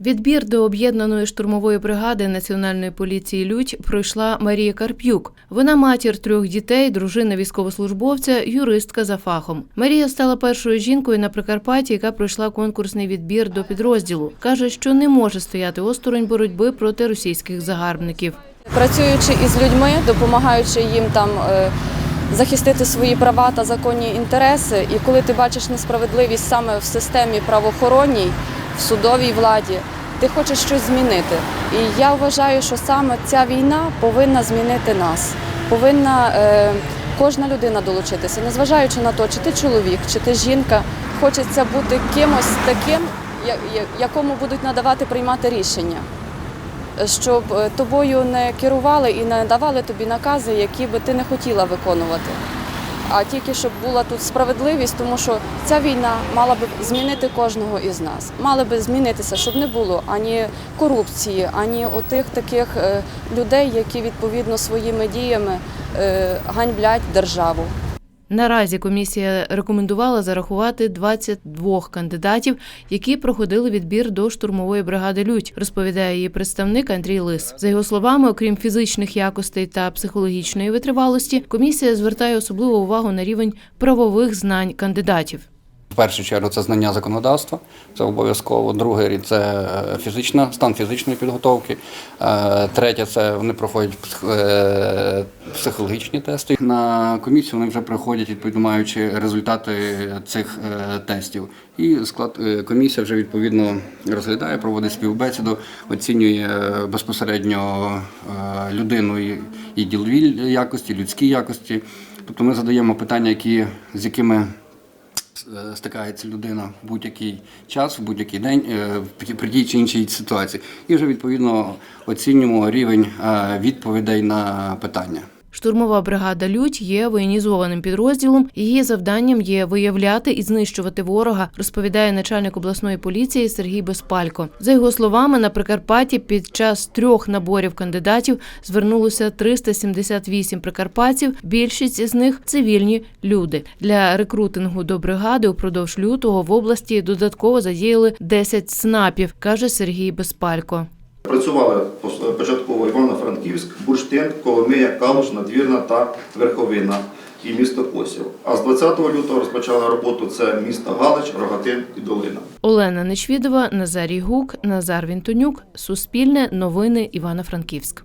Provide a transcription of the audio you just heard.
Відбір до об'єднаної штурмової бригади Національної поліції Людь пройшла Марія Карп'юк. Вона матір трьох дітей, дружина військовослужбовця, юристка за фахом. Марія стала першою жінкою на Прикарпатті, яка пройшла конкурсний відбір до підрозділу. каже, що не може стояти осторонь боротьби проти російських загарбників. Працюючи із людьми, допомагаючи їм там е, захистити свої права та законні інтереси, і коли ти бачиш несправедливість саме в системі правоохоронній, в судовій владі, ти хочеш щось змінити. І я вважаю, що саме ця війна повинна змінити нас, повинна е, кожна людина долучитися, незважаючи на те, чи ти чоловік, чи ти жінка, хочеться бути кимось таким, якому будуть надавати приймати рішення щоб е, тобою не керували і не давали тобі накази, які би ти не хотіла виконувати. А тільки щоб була тут справедливість, тому що ця війна мала би змінити кожного із нас. Мала би змінитися, щоб не було ані корупції, ані отих таких е, людей, які відповідно своїми діями е, ганьблять державу. Наразі комісія рекомендувала зарахувати 22 кандидатів, які проходили відбір до штурмової бригади Людь, розповідає її представник Андрій Лис. За його словами, окрім фізичних якостей та психологічної витривалості, комісія звертає особливу увагу на рівень правових знань кандидатів. Першу чергу це знання законодавства, це обов'язково. Другий рід це е, фізична, стан фізичної підготовки. Е, Третє це вони проходять е, психологічні тести. На комісію вони вже приходять, відповідно маючи результати цих тестів. І склад комісія вже відповідно розглядає, проводить співбесіду, оцінює безпосередньо людину і, ділові якості, людські якості. Тобто ми задаємо питання, які з якими стикається людина в будь-який час, в будь-який день е, при- при тій чи іншій ситуації. І вже відповідно оцінюємо рівень е, відповідей на питання. Штурмова бригада Людь є воєнізованим підрозділом. Її завданням є виявляти і знищувати ворога, розповідає начальник обласної поліції Сергій Безпалько. За його словами, на Прикарпатті під час трьох наборів кандидатів звернулося 378 прикарпатців. Більшість з них цивільні люди. Для рекрутингу до бригади упродовж лютого в області додатково задіяли 10 снапів, каже Сергій Безпалько. Працювали початково Івано-Франківськ, Бурштин, Коломия, Калуш, Надвірна та Верховина і місто Косів. А з 20 лютого розпочала роботу це місто Галич, Рогатин і Долина. Олена Нечвідова, Назарій Гук, Назар Вінтонюк, Суспільне, Новини Івано-Франківськ.